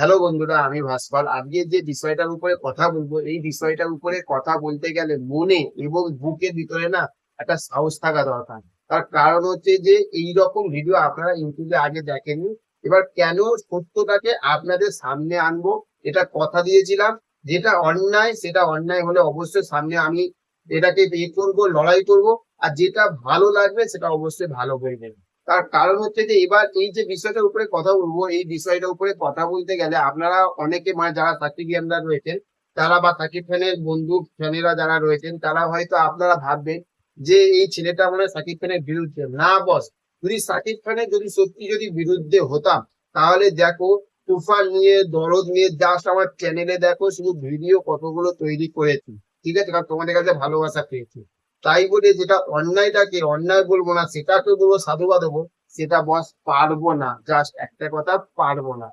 Hello বন্ধুরা, আমি ভাস্কর। আজকে যে বিষয়টার উপরে কথা বলব, এই বিষয়টার উপরে কথা বলতে গেলে মনে এবং বুকের ভিতরে না একটা সাহস থাকা দরকার। তার কারণ হচ্ছে যে এই রকম ভিডিও আপনারা ইউটিউবে আগে দেখেননি। এবার কেন সত্যটাকে আপনাদের সামনে আনব, এটা কথা দিয়েছিলাম। যেটা অন্যায়, সেটা অন্যায় হলে অবশ্যই সামনে আমি এটাকে ইয়ে করব, লড়াই করব। আর যেটা ভালো লাগবে, সেটা অবশ্যই ভালো করে নেবে। তার কারণ হচ্ছে যে এবার এই যে বিষয়টার উপরে কথা বলব, এই বিষয়টার উপরে কথা বলতে গেলে আপনারা অনেকে মানে যারা সাকিব গেমরা রয়েছেন, তারা বা সাকিব খানের বন্ধু, ফ্যানেরা যারা রয়েছেন, তারা হয়তো আপনারা ভাববেন যে এই ছেলেটা মানে সাকিব খানের বিরুদ্ধে। না বস, যদি সাকিব খানের যদি সত্যি যদি বিরুদ্ধে হতাম, তাহলে দেখো, তুফান নিয়ে, দরদ নিয়ে জাস্ট আমার চ্যানেলে দেখো, শুধু ভিডিও কতগুলো তৈরি করেছি। ঠিক আছে? কারণ তোমাদের কাছে ভালোবাসা পেয়েছি। তাই বলে যেটা অন্যায়টাকে অন্যায় বলব না, সেটাকে বলব সাধুবা দেবো, সেটা বস পারব না জাস্ট একটা কথা পারব না।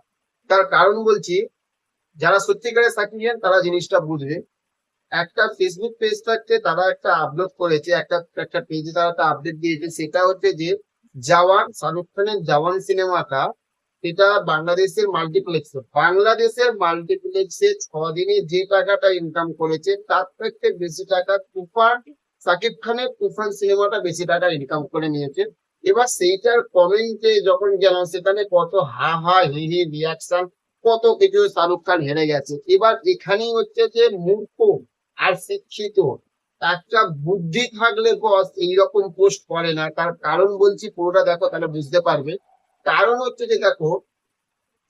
তার কারণ বলছি, যারা সত্যিকারের সাকিবিয়ান তারা জিনিসটা বুঝবে। একটা ফেসবুক পেজ থাকতে তারা একটা আপলোড করেছে, একটা একটা পেজে তারা একটা আপডেট দিয়েছে, সেটা হচ্ছে যে জওয়ান, শাহরুখ খানের জওয়ান সিনেমাটা সেটা বাংলাদেশের মাল্টিপ্লেক্স বাংলাদেশের মাল্টিপ্লেক্সে ছ দিনে যে টাকাটা ইনকাম করেছে, তার থেকে বেশি টাকা তুফান সাকিব খানের তুফান সিনেমাটা বেশি টাকা ইনকাম করে নিয়েছে। এবার সেইটার কমেন্টে যখন গেলাম, সেখানে কত হা হা, হি হি রিয়াকশন কত কিছু শাহরুখ খান হেরে গেছে। এবার এখানেই হচ্ছে যে মূর্খ আর শিক্ষিত, একটা বুদ্ধি থাকলে বস এইরকম পোস্ট করে না। তার কারণ বলছি, পুরোটা দেখো, তাহলে বুঝতে পারবে। কারণ হচ্ছে যে দেখো,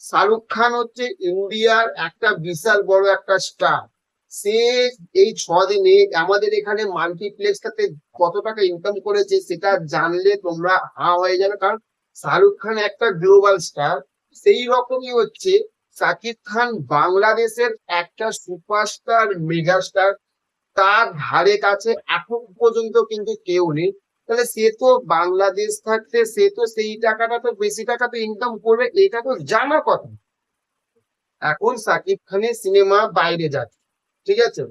শাহরুখ খান হচ্ছে ইন্ডিয়ার একটা বিশাল বড় একটা স্টার সে এই ছ দিনে আমাদের এখানে মাল্টিপ্লেক্সটাতে কত টাকা ইনকাম করেছে সেটা জানলে তোমরা হা হয়ে যাবে। কারণ শাহরুখ খান একটা গ্লোবাল স্টার সেই রকমই হচ্ছে সাকিব খান বাংলাদেশের একটা সুপারস্টার মেগাস্টার তার ধারে কাছে এখন পর্যন্ত কিন্তু কেউ নেই। তাহলে সে তো বাংলাদেশ থাকতে, সে তো সেই টাকাটা তো, বেশি টাকা তো ইনকাম করবে, এটা তো জানা কথা। এখন সাকিব খানের সিনেমা বাইরে যাচ্ছে। ঠিক আছে?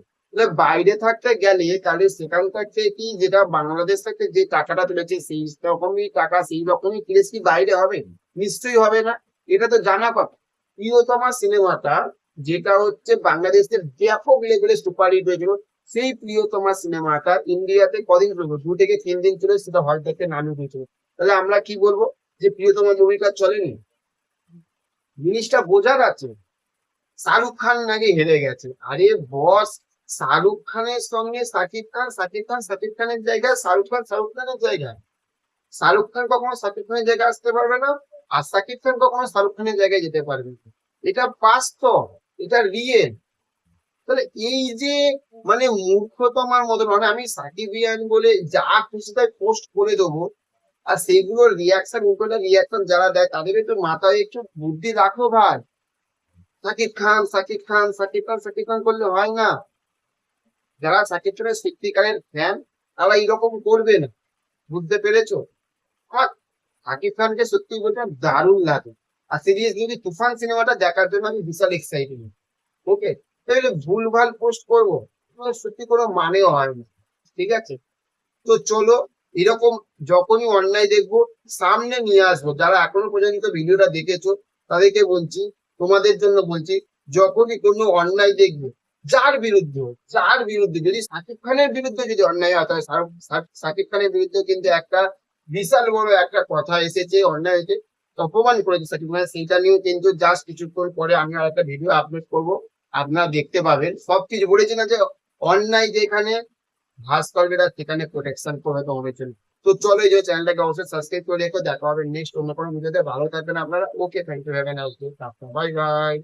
বাইরে থাকতে গেলে তাহলে সেখান থাকতে কি যেটা বাংলাদেশ থেকে যে টাকাটা তুলেছে, সেই রকমই টাকা, সেই রকমই প্লেস কি বাইরে হবে? নিশ্চয়ই হবে না। এটা তো জানা কথা। প্রিয়তমা সিনেমাটা, যেটা হচ্ছে বাংলাদেশের ব্যাপক লেভেলে সুপারহিট হয়েছিল, সেই প্রিয়তমা সিনেমাটা ইন্ডিয়াতে কদিন চলবে দু থেকে তিন দিন চলে সেটা হল থেকে নামিয়ে দিয়েছিল। তাহলে আমরা কি বলব? যে প্রিয়তমা মুভিটা চলেনি। জিনিসটা বোঝার আছে। শাহরুখ খান নাকি হেরে গেছে। আরে বস শাহরুখ খানের সঙ্গে সাকিব খান সাকিব খান, সাকিব খানের জায়গায়, শাহরুখ খান, শাহরুখ খানের জায়গায়। শাহরুখ খান কখনো সাকিব খানের জায়গায় আসতে পারবে না, আর সাকিব খান কখনো শাহরুখ খানের জায়গায় যেতে পারবে না। এটা বাস্তব, এটা রিয়েল তাহলে এই যে মানে মূর্খতমার মতো মানে আমি সাকিবিয়ান বলে যা খুশি তাই পোস্ট করে দেবো, আর সেইগুলোর রিয়াকশন উল্টোটা রিয়াকশন যারা দেয় তাদের একটু মাথায় একটু বুদ্ধি রাখো ভাই। সাকিব খান সাকিব খান সাকিব খান সাকিব খান করলে হয় না। যারা সাকিব খানের সত্যিকারের ফ্যান তারা এইরকম করবে না। বুঝতে পেরেছ? সাকিব খানকে সত্যি বলতে দারুণ লাগে। আর সিরিয়াসলি যদি তুফান সিনেমাটা দেখার জন্য আমি বিশাল এক্সাইটেড ওকে তাহলে ভুলভাল পোস্ট করব। সত্যি কোনো মানেও হয় না। ঠিক আছে? তো চলো, এরকম যখনই অন্যায় দেখব, সামনে নিয়ে আসব। যারা এখনও পর্যন্ত ভিডিওটা দেখেছ, তাদেরকে বলছি তোমাদের জন্য বলছি, যখনই কোনো অন্যায় দেখবে, যার বিরুদ্ধে যার বিরুদ্ধে, যদি সাকিব খানের বিরুদ্ধে যদি অন্যায় হয়, তাহলে সাকিব খানের বিরুদ্ধে কিন্তু একটা বিশাল বড় একটা কথা এসেছে, অন্যায় হয়েছে অপমান করেছে সাকিব খান। সেইটা নিয়েও কিন্তু জাস্ট কিছুক্ষণ পরে আমি আর একটা ভিডিও আপলোড করব। আপনারা দেখতে পাবেন। সবকিছু বলেছি না যে অন্যায় যেখানে ভাস করবে সেখানে প্রোটেকশন করবে তোমাদের জন্য। তো চলো এই যে চ্যানেলটাকে অবশ্যই সাবস্ক্রাইব করে রেখো। দেখা হবে নেক্সট অন্য কোনো ভিডিওতে ভালো থাকবেন আপনারা। Okay thank you have a nice bye bye